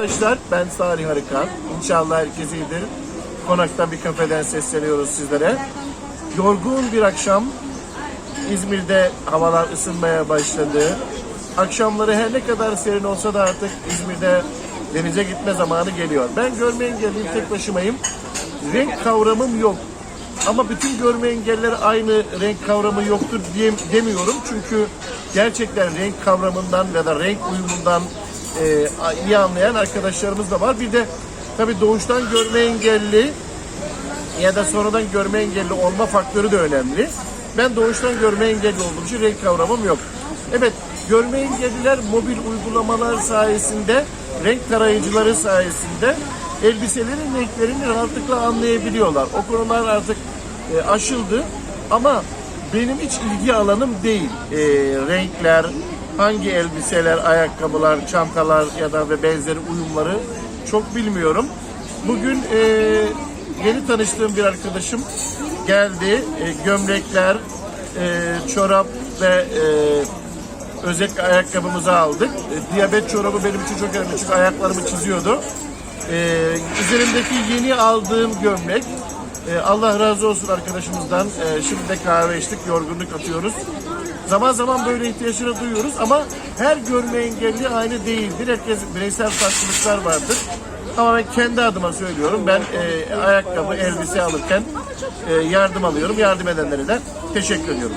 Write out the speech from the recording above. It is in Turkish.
Arkadaşlar ben Salih Harika. İnşallah herkes iyidir. Konakta bir kafeden sesleniyoruz sizlere. Yorgun bir akşam. İzmir'de havalar ısınmaya başladı. Akşamları her ne kadar serin olsa da artık İzmir'de denize gitme zamanı geliyor. Ben görme engelliyim, tek başımayım. Renk kavramım yok. Ama bütün görme engelliler aynı renk kavramı yoktur diye, demiyorum. Çünkü gerçekten renk kavramından ya da renk uyumundan e, iyi anlayan arkadaşlarımız da var. Bir de tabii doğuştan görme engelli ya da sonradan görme engelli olma faktörü de önemli. Ben doğuştan görme engelli olduğum için renk kavramım yok. Evet, görme engelliler mobil uygulamalar sayesinde, renk tarayıcıları sayesinde elbiselerin renklerini rahatlıkla anlayabiliyorlar. O konular artık e, aşıldı ama benim hiç ilgi alanım değil. E, renkler, hangi elbiseler, ayakkabılar, çantalar ya da ve benzeri uyumları çok bilmiyorum. Bugün e, yeni tanıştığım bir arkadaşım geldi. E, gömlekler, e, çorap ve e, özellikle ayakkabımızı aldık. E, diyabet çorabı benim için çok önemli çünkü ayaklarımı çiziyordu. E, üzerimdeki yeni aldığım gömlek. E, Allah razı olsun arkadaşımızdan. E, şimdi de kahve içtik, yorgunluk atıyoruz. Zaman zaman böyle ihtiyaçları duyuyoruz ama her görme engelli aynı değildir. Herkes bireysel farklılıklar vardır. Ama ben kendi adıma söylüyorum. Ben e, ayakkabı, elbise alırken e, yardım alıyorum. Yardım edenlere de teşekkür ediyorum.